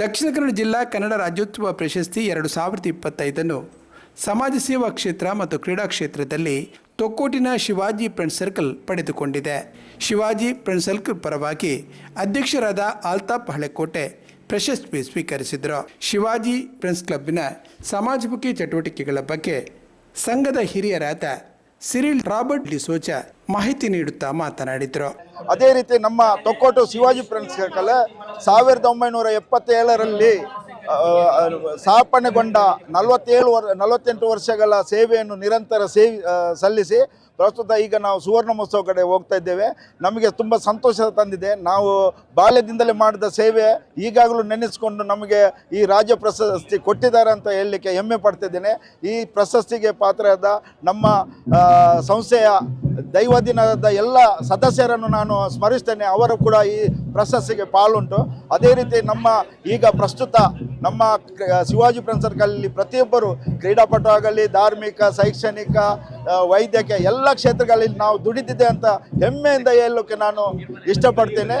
ದಕ್ಷಿಣ ಕನ್ನಡ ಜಿಲ್ಲಾ ಕನ್ನಡ ರಾಜ್ಯೋತ್ಸವ ಪ್ರಶಸ್ತಿ ಎರಡು ಸಾವಿರದ ಇಪ್ಪತ್ತೈದನ್ನು ಸಮಾಜ ಸೇವಾ ಕ್ಷೇತ್ರ ಮತ್ತು ಕ್ರೀಡಾ ಕ್ಷೇತ್ರದಲ್ಲಿ ತೊಕ್ಕೋಟಿನ ಶಿವಾಜಿ ಫ್ರೆಂಡ್ ಸರ್ಕಲ್ ಪಡೆದುಕೊಂಡಿದೆ. ಶಿವಾಜಿ ಫ್ರೆಂಡ್ ಸರ್ಕಲ್ ಪರವಾಗಿ ಅಧ್ಯಕ್ಷರಾದ ಆಲ್ತಾಫ್ ಹಳೆಕೋಟೆ ಪ್ರಶಸ್ತಿ ಸ್ವೀಕರಿಸಿದರು. ಶಿವಾಜಿ ಫ್ರೆಂಡ್ಸ್ ಕ್ಲಬ್ಬಿನ ಸಮಾಜಮುಖಿ ಚಟುವಟಿಕೆಗಳ ಬಗ್ಗೆ ಸಂಘದ ಹಿರಿಯರಾದ ಸಿರಿಲ್ ರಾಬರ್ಟ್ ಡಿಸೋಜ ಮಾಹಿತಿ ನೀಡುತ್ತಾ ಮಾತನಾಡಿದರು. ಅದೇ ರೀತಿ ನಮ್ಮ ತೊಕ್ಕೋಟು ಶಿವಾಜಿ ಫ್ರೆಂಡ್ಸ್ ಸರ್ಕಲ್ ಸಾವಿರದ ಒಂಬೈನೂರ ಎಪ್ಪತ್ತೇಳರಲ್ಲಿ ಸ್ಥಾಪನೆಗೊಂಡ ನಲವತ್ತೇಳು ವರ್ ನಲವತ್ತೆಂಟು ವರ್ಷಗಳ ಸೇವೆಯನ್ನು ನಿರಂತರ ಸೇವಿ ಸಲ್ಲಿಸಿ ಪ್ರಸ್ತುತ ಈಗ ನಾವು ಸುವರ್ಣ ಮಹೋತ್ಸವ ಕಡೆ ಹೋಗ್ತಾ ಇದ್ದೇವೆ. ನಮಗೆ ತುಂಬ ಸಂತೋಷ ತಂದಿದೆ. ನಾವು ಬಾಲ್ಯದಿಂದಲೇ ಮಾಡಿದ ಸೇವೆ ಈಗಾಗಲೂ ನೆನೆಸ್ಕೊಂಡು ನಮಗೆ ಈ ರಾಜ್ಯ ಪ್ರಶಸ್ತಿ ಕೊಟ್ಟಿದ್ದಾರೆ ಅಂತ ಹೇಳಲಿಕ್ಕೆ ಹೆಮ್ಮೆ ಪಡ್ತಿದ್ದೇನೆ. ಈ ಪ್ರಶಸ್ತಿಗೆ ಪಾತ್ರರಾದ ನಮ್ಮ ಆ, ದೈವದಿನದ ಎಲ್ಲ ಸದಸ್ಯರನ್ನು ನಾನು ಸ್ಮರಿಸ್ತೇನೆ. ಅವರು ಕೂಡ ಈ ಪ್ರಶಸ್ತಿಗೆ ಪಾಲುಂಟು. ಅದೇ ರೀತಿ ನಮ್ಮ ಈಗ ಪ್ರಸ್ತುತ ನಮ್ಮ ಶಿವಾಜಿ ಸರ್ಕಲಲ್ಲಿ ಪ್ರತಿಯೊಬ್ಬರು ಕ್ರೀಡಾಪಟು ಆಗಲಿ, ಧಾರ್ಮಿಕ, ಶೈಕ್ಷಣಿಕ ವೈದ್ಯಕೀಯ ಎಲ್ಲ ಕ್ಷೇತ್ರಗಳಲ್ಲಿ ನಾವು ದುಡಿದಿದೆ ಅಂತ ಹೆಮ್ಮೆಯಿಂದ ಹೇಳೋಕ್ಕೆ ನಾನು ಇಷ್ಟಪಡ್ತೇನೆ.